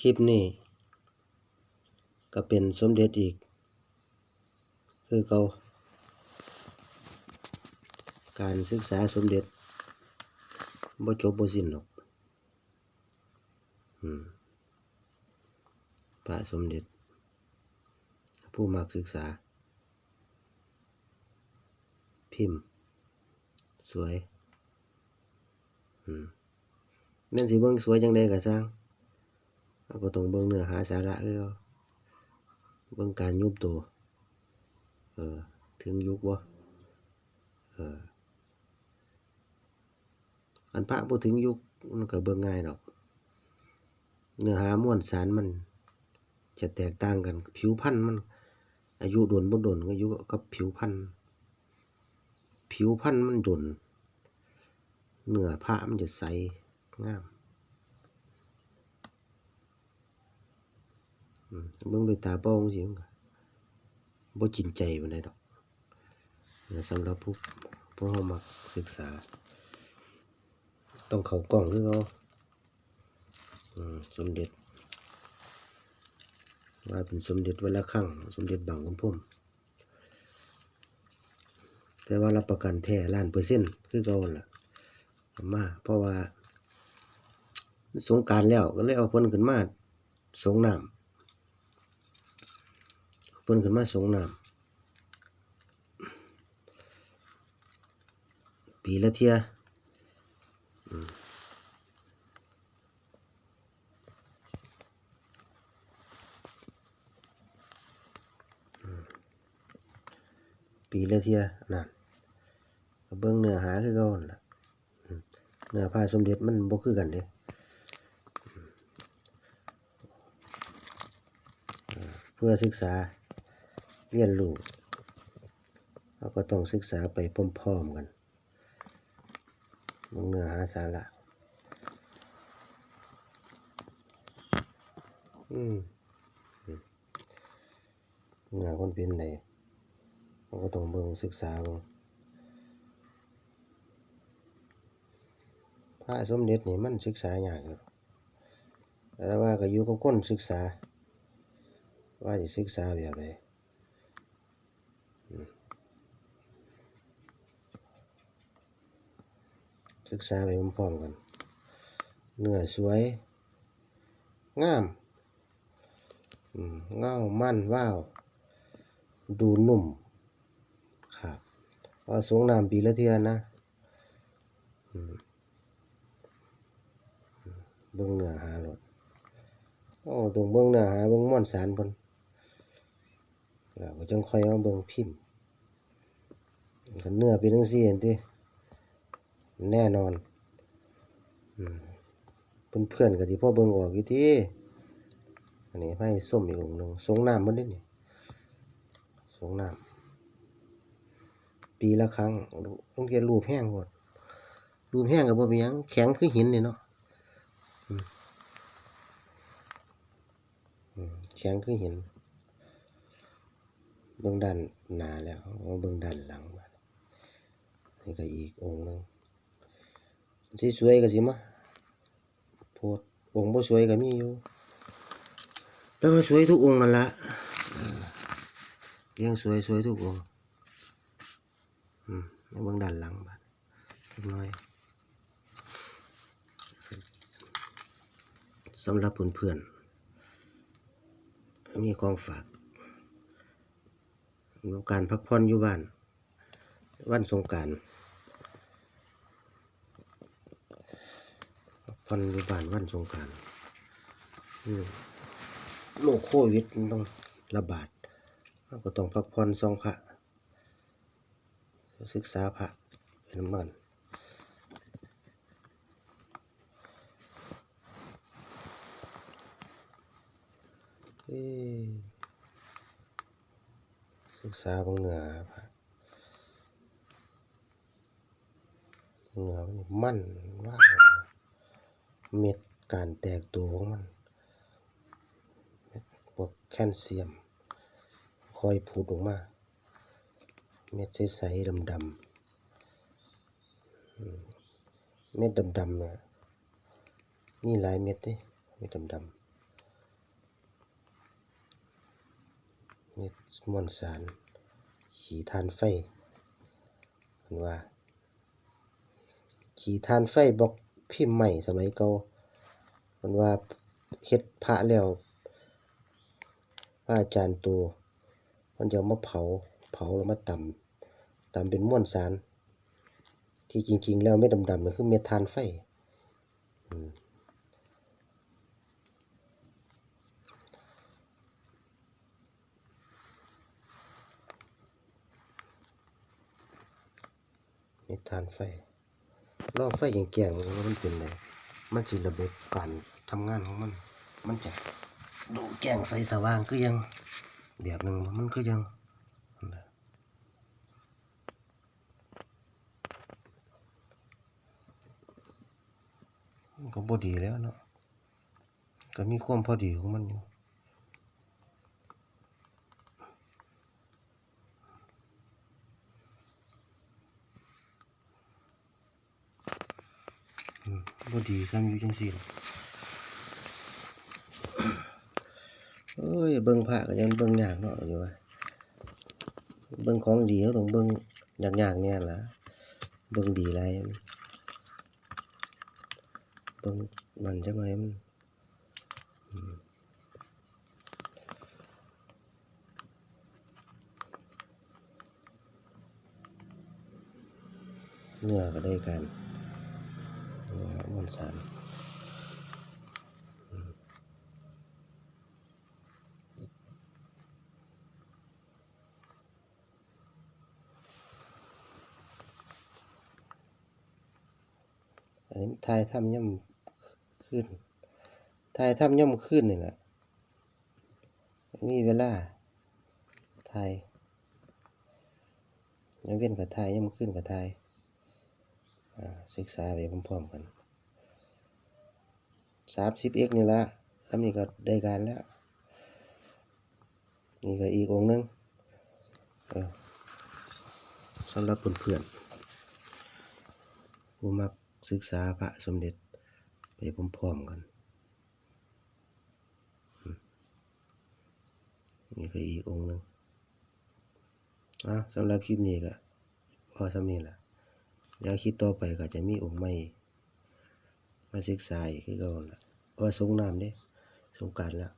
คลิปนี้ ก็เป็นสมเด็จอีก คือเก่าการศึกษาสมเด็จบ่จบบ่สิ้นหรอกอืมพระสมเด็จ ผู้มักศึกษา พิมพ์ สวยอืมแม่นสิเบิ่งสวยจังไดก็สร้าง เราก็ต้องเบิ่งเนื้อหาสาระคือเบิ่งการยุบตัว เออ ถึงยุคบ่เอออันพระบ่ถึงยุคมันก็เบิ่งง่ายดอก เนื้อหามวลสารมัน จะแตกต่างกัน ผิวพรรณมัน อายุโดนบ่โดนก็อยู่กับผิวพรรณผิวพรรณมันโดนเนื้อผ้ามันจะใสงามอืม เบิ่งด้วยตาเปล่าจังซี่มันก็บ่กินใจปานใดดอกสำหรับผู้ผู้เฮามักศึกษา ต้องเข้ากล้องคือเขาอืมสมเด็จ ว่าเป็นสมเด็จวัดละคังสมเด็จบางขุนพรหมแต่ว่ารับประกันแท้ล้านเปอร์เซ็นต์คือเก่าหั่นล่ะมาเพราะว่าสงการแล้วก็เลยเอาเพิ่นขึ้นมาสงน้ำ เพิ่นขึ้นมาสงน้ำปีละเทียปีละเทียนั่นเบิ่งเนื้อหาคือเก่าน่ะเนื้อผ้าสมเด็จมันบ่คือกันเด้เพื่อศึกษา เรียนรู้เราก็ต้องศึกษาไปพร้อมๆกันลงเนื้อหาสาระอืมเนื้อคนเป็นไหนเราก็ต้องเบิ่งศึกษาเบิ่งพระสมเด็จนี่มันศึกษายากอยู่แต่ว่าก็อยู่กับคนศึกษา ว่าจะศึกษาแบบใดอื ศึกษาไปพร้อมๆกัน เนื้อสวย งามอืมเงามั่นว้าว ดูนุ่ม ครับเพอสงน้ำปีละเทื่อนะเบิ่งเนื้อหาโลดโอ้ตรงเบิ่งเนื้อหาเบิ่งม่วนสารพนแล้วก็จังค่อยมาเบิ่งพิมพ์คันเนื้อเป็นจังซี่เห็นติ แน่นอนอืมเพื่อนๆก็สิพอเบิ่งออกอยู่ติอันนี้ให้ส้มอีกองหนึ่งสงน้ำเพิ่นเด้นี่สงน้ำปีละครั้งต้องเรียนรูปแห้งโพดรูปแห้งก็บ่มีหยังแข็งคือหินนี่เนาะแข็งคือห็นเบื้องด้านหนาแล้วมาเบื้องด้านหลังนี่ก็อีกองหนึ่ง สิสวยก็สิมาโพดองค์บ่สวยก็มีอยู่ แต่ว่าสวยทุกองค์นั่นละเออเรียงสวยสวยทุกองค์อืมมาเบื้องด้านหลังบ้าดเล็กน้อยสำหรับเพื่อนๆมีของฝากการพักผ่อนอยู่บ้าน วันสงกราร พันบานวันสงการโรคโควิดมันต้องระบาดเราก็ต้องพักผ่อนซองพระ ศึกษาพระเป็นมันศึกษาบางเหนือพระเนื้อมันมันว้า เม็ดการแตกตัวของมันพวกแคลเซียม คอยผุดออกมา เม็ดใสๆดำๆเม็ดดำๆเนี่ยนี่หลายเม็ดดิเม็ดดำๆเม็ดมวลสาร ขี่ทานไฟเห็นว่า ขี่ทานไฟบอก พิมพ์ใหม่สมัยเก่าเพิ่นว่าเฮ็ดพระแล้วพระอาจารย์ตูเพิ่นจะมาเผาเผาแล้วมาตำตำเป็นม้วลสาร ที่จริง ๆ แล้วเม็ดดำๆนั่นคือเมทานไฟเมทานไฟ ลองไฟอย่งๆว่ามันเป็นไงมันสิระบบการทำงานของมัน มันจะดูแกงใสสว่างคือยังแบบหนึงมันคือยังก็บ่ดีแล้วเนาะก็มีความพอดีของมันอยู่ บ่ดีซ้ำอยู่จังซี่เอ้ยเบิ่งพระก็ยังเบิ่งยากเนาะอยู่ว่าเบิ่งของดีก็ต้องเบิ่งยากๆแน่ล่ะเบิ่งดีหลายเบิ่งมันจักหน่อยมันอืมเนื้อก็ได้กัน เนื้อมวลสารอันนี้ทายถ้ำย่ำขึ้นทายถ้ำย่ำขึ้นนี่แหละมีเวลาทายยังเว้นกับทายย่ำขึ้นกับทาย ศึกษาไปพร้อมๆกันสามสิบเอกนี่ละอันนี้ก็ได้การแล้ว นี่ก็อีกองหนึงเออสำหรับเพื่อนๆผู้มักศึกษาพระสมเด็จไปพร้อมๆกันมนี่ก็อีกองหนึ่งอะสำหรับคลิปนี้ก็พอสำนี้แหละ แล้วคลิปต่อไปก็จะมีองค์ใหม่มาศึกษาอีกคือเก่าหั่นล่ะว่าสงน้ำเด้สงการแล้ว